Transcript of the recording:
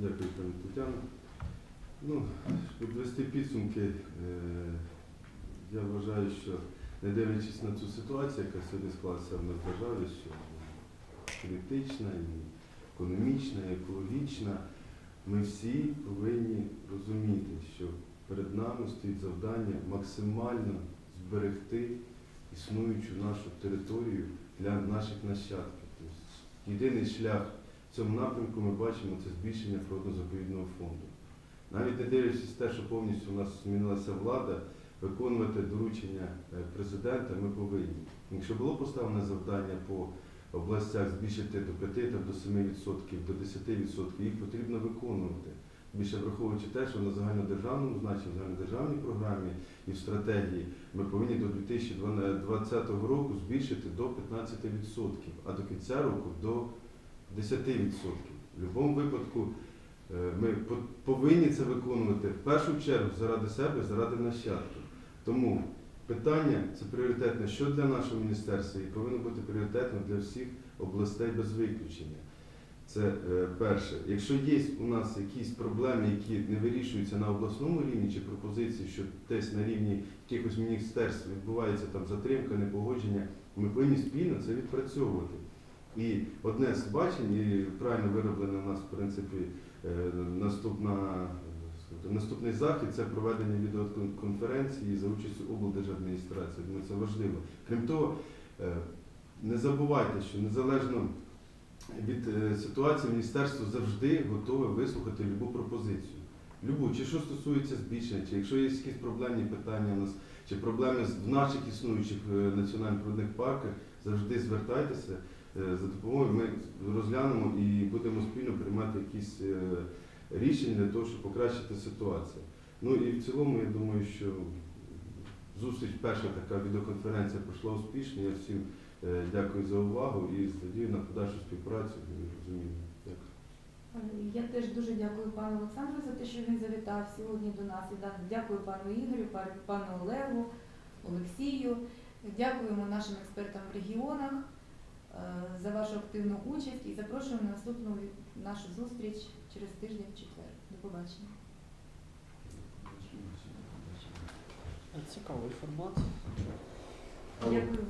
Дякую, пані Тетяно. Ну, підвести підсумки, е, я вважаю, що не дивлячись на цю ситуацію, яка сьогодні склалася в нас державі, що політична, економічна, екологічна, ми всі повинні розуміти, що перед нами стоїть завдання максимально зберегти існуючу нашу територію для наших нащадків. Тобто, єдиний шлях в цьому напрямку ми бачимо це збільшення природно-заповідного фонду. Навіть не дивлячись те, що повністю у нас змінилася влада, виконувати доручення е, президента ми повинні. Якщо було поставлено завдання по областях збільшити до 5 та до 7%, до 10%, їх потрібно виконувати. Більше враховуючи те, що на загальнодержавному значенні, в загальнодержавній програмі і в стратегії ми повинні до 2020 року збільшити до 15%, а до кінця року до 10%. В будь-якому випадку е, ми повинні це виконувати в першу чергу заради себе, заради нащадків. Тому питання це пріоритетне що для нашого міністерства і повинно бути пріоритетно для всіх областей без виключення. Це е, перше. Якщо є у нас якісь проблеми, які не вирішуються на обласному рівні, чи пропозиції, що десь на рівні якихось міністерств відбувається там затримка, непогодження, ми повинні спільно це відпрацьовувати. І одне з бачень, і правильно вироблено у нас, в принципі, е, наступна, е, наступний захід це проведення відеоконференції за участю облдержадміністрації. Думаю, це важливо. Крім того, е, не забувайте, що незалежно від ситуації міністерство завжди готове вислухати любу пропозицію. Любу, чи що стосується збільшення, чи якщо є якісь проблемні питання у нас, чи проблеми в наших існуючих е, національних природних парках, завжди звертайтеся е, за допомогою. Ми розглянемо і будемо спільно приймати якісь е, рішення для того, щоб покращити ситуацію. Ну і в цілому, я думаю, що зустріч, перша така відеоконференція пройшла успішно. Я всім дякую за увагу і надію на подальшу співпрацю і розуміння. Дякую. Я теж дуже дякую пану Олександру за те, що він завітав сьогодні до нас. І дякую пану Ігорю, пану Олегу, Олексію. Дякуємо нашим експертам в регіонах е, за вашу активну участь і запрошуємо на наступну нашу зустріч через тиждень в четвер. До побачення. Цікавий формат. Дякую вам.